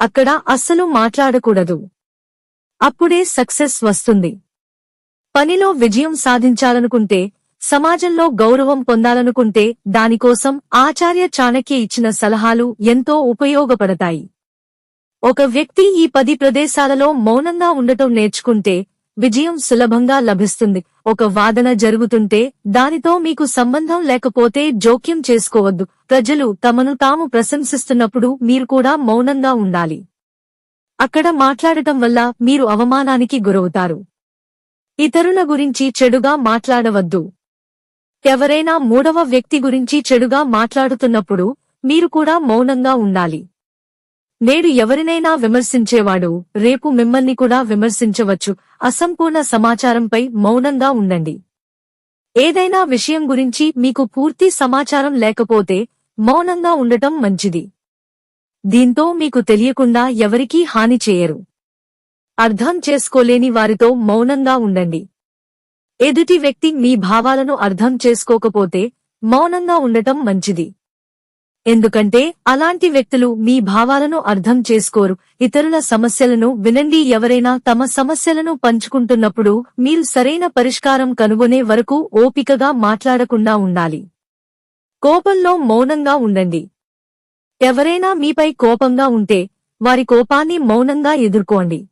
అక్కడ అస్సలు మాట్లాడకూడదు. అప్పుడే సక్సెస్ వస్తుంది. పనిలో విజయం సాధించాలనుకుంటే సమాజంలో గౌరవం పొందాలనుకుంటే దానికోసం ఆచార్య చాణక్య ఇచ్చిన సలహాలు ఎంతో ఉపయోగపడతాయి. ఒక వ్యక్తి ఈ పది ప్రదేశాలలో మౌనంగా ఉండటం నేర్చుకుంటే విజయం సులభంగా లభిస్తుంది. ఒక వాదన జరుగుతుంటే దానితో మీకు సంబంధం లేకపోతే జోక్యం చేసుకోవద్దు. ప్రజలు తమను తాము ప్రశంసిస్తున్నప్పుడు మీరు కూడా మౌనంగా ఉండాలి. అక్కడ మాట్లాడటం వల్ల మీరు అవమానానికి గురవుతారు. ఇతరుల గురించి చెడుగా మాట్లాడవద్దు. ఎవరైనా మూడవ వ్యక్తి గురించి చెడుగా మాట్లాడుతున్నప్పుడు మీరు కూడా మౌనంగా ఉండాలి. నేడు ఎవరినైనా విమర్శించేవాడు రేపు మిమ్మల్ని కూడా విమర్శించవచ్చు. అసంపూర్ణ సమాచారంపై మౌనంగా ఉండండి. ఏదైనా విషయం గురించి మీకు పూర్తి సమాచారం లేకపోతే మౌనంగా ఉండటం మంచిది. దీంతో మీకు తెలియకుండా ఎవరికీ హాని చేయరు. అర్థం చేసుకోలేని వారితో మౌనంగా ఉండండి. ఎదుటి వ్యక్తి మీ భావాలను అర్థం చేసుకోకపోతే మౌనంగా ఉండటం మంచిది. ఎందుకంటే అలాంటి వ్యక్తులు మీ భావాలను అర్థం చేసుకోరు. ఇతరుల సమస్యలను వినండి. ఎవరైనా తమ సమస్యలను పంచుకుంటున్నప్పుడు మీరు సరైన పరిష్కారం కనుగొనే వరకు ఓపికగా మాట్లాడకుండా ఉండాలి. కోపంలో మౌనంగా ఉండండి. ఎవరైనా మీపై కోపంగా ఉంటే వారి కోపాన్ని మౌనంగా ఎదుర్కోండి.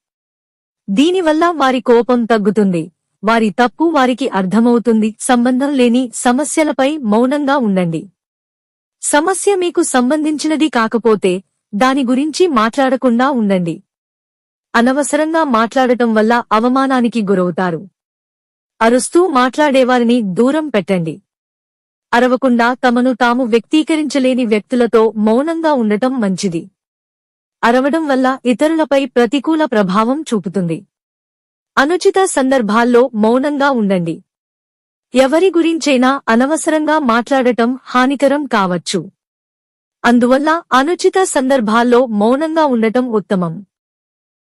దీనివల్ల వారి కోపం తగ్గుతుంది. వారి తప్పు వారికి అర్థమవుతుంది. సంబంధం లేని సమస్యలపై మౌనంగా ఉండండి. సమస్య మీకు సంబంధించినది కాకపోతే దాని గురించి మాట్లాడకుండా ఉండండి. అనవసరంగా మాట్లాడటం వల్ల అవమానానికి గురవుతారు. అరుస్తూ మాట్లాడేవారిని దూరం పెట్టండి. అరవకుండా తమను తాము వ్యక్తీకరించలేని వ్యక్తులతో మౌనంగా ఉండటం మంచిది. అరవడం వల్ల ఇతరులపై ప్రతికూల ప్రభావం చూపుతుంది. అనుచిత సందర్భాల్లో మౌనంగా ఉండండి. ఎవరి గురించైనా అనవసరంగా మాట్లాడటం హానికరం కావచ్చు. అందువల్ల అనుచిత సందర్భాల్లో మౌనంగా ఉండటం ఉత్తమం.